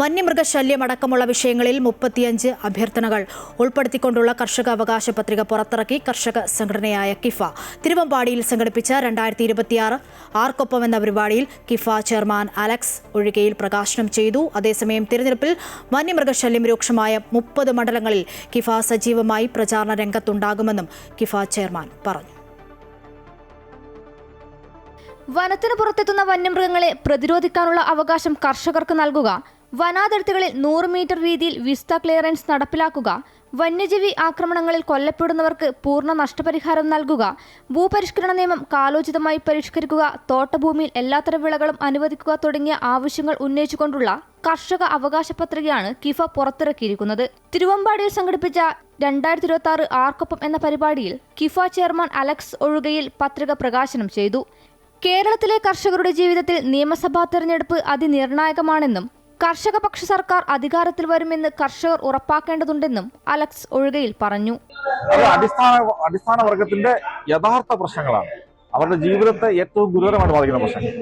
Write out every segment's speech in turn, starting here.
വന്യമൃഗശല്യം അടക്കമുള്ള വിഷയങ്ങളിൽ മുപ്പത്തിയഞ്ച് അഭ്യർത്ഥനകൾ ഉൾപ്പെടുത്തിക്കൊണ്ടുള്ള കർഷക അവകാശ പത്രിക പുറത്തിറക്കി കർഷക സംഘടനയായ കിഫ. തിരുവമ്പാടിയിൽ സംഘടിപ്പിച്ച രണ്ടായിരത്തി ഇരുപത്തിയാറ് ആർക്കൊപ്പം എന്ന പരിപാടിയിൽ കിഫ ചെയർമാൻ അലക്സ് ഒഴികയിൽ പ്രകാശനം ചെയ്തു. അതേസമയം തിരഞ്ഞെടുപ്പിൽ വന്യമൃഗശല്യം രൂക്ഷമായ മുപ്പത് മണ്ഡലങ്ങളിൽ കിഫ സജീവമായി പ്രചാരണ രംഗത്തുണ്ടാകുമെന്നും കിഫ ചെയർമാൻ പറഞ്ഞു. വനത്തിന് പുറത്തെത്തുന്ന വന്യമൃഗങ്ങളെ പ്രതിരോധിക്കാനുള്ള അവകാശം കർഷകർക്ക് നൽകുക. വനാതിർത്തികളിൽ നൂറ് മീറ്റർ രീതിയിൽ വിസ്ത ക്ലിയറൻസ് നടപ്പിലാക്കുക വന്യജീവി ആക്രമണങ്ങളിൽ കൊല്ലപ്പെടുന്നവർക്ക് പൂർണ നഷ്ടപരിഹാരം നൽകുക ഭൂപരിഷ്കരണ നിയമം കാലോചിതമായി പരിഷ്കരിക്കുക തോട്ടഭൂമിയിൽ എല്ലാത്തരം വിളകളും അനുവദിക്കുക തുടങ്ങിയ ആവശ്യങ്ങൾ ഉന്നയിച്ചുകൊണ്ടുള്ള കർഷക അവകാശ പത്രികയാണ് കിഫ പുറത്തിറക്കിയിരിക്കുന്നത്. തിരുവമ്പാടിയിൽ സംഘടിപ്പിച്ച രണ്ടായിരത്തി ഇരുപത്തി ആറ് ആർക്കൊപ്പം എന്ന പരിപാടിയിൽ കിഫ ചെയർമാൻ അലക്സ് ഒഴുകയിൽ പത്രിക പ്രകാശനം ചെയ്തു. കേരളത്തിലെ കർഷകരുടെ ജീവിതത്തിൽ നിയമസഭാ തെരഞ്ഞെടുപ്പ് അതിനിർണായകമാണെന്നും കർഷക പക്ഷ സർക്കാർ അധികാരത്തിൽ വരുമെന്ന് കർഷകർ ഉറപ്പാക്കേണ്ടതുണ്ടെന്നും അലക്സ് ഒഴുകയിൽ പറഞ്ഞു. അടിസ്ഥാന അടിസ്ഥാന വർഗത്തിന്റെ യഥാർത്ഥ പ്രശ്നങ്ങളാണ്. അവരുടെ ജീവിതത്തെ ഏറ്റവും ഗുരുതരമായിട്ട് ബാധിക്കുന്ന പ്രശ്നങ്ങൾ.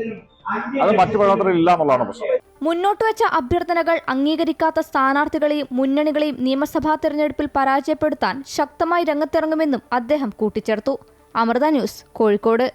അത് മറ്റു പ്രവർത്തനത്തിൽ ഇല്ല എന്നുള്ളതാണ് പ്രശ്നം. മുന്നോട്ട് വെച്ച അഭ്യർത്ഥനകൾ അംഗീകരിക്കാത്ത സ്ഥാനാർത്ഥികളെയും മുന്നണികളെയും നിയമസഭാ തെരഞ്ഞെടുപ്പിൽ പരാജയപ്പെടുത്താൻ ശക്തമായി രംഗത്തിറങ്ങുമെന്നും അദ്ദേഹം കൂട്ടിച്ചേർത്തു. അമൃത ന്യൂസ് കോഴിക്കോട്.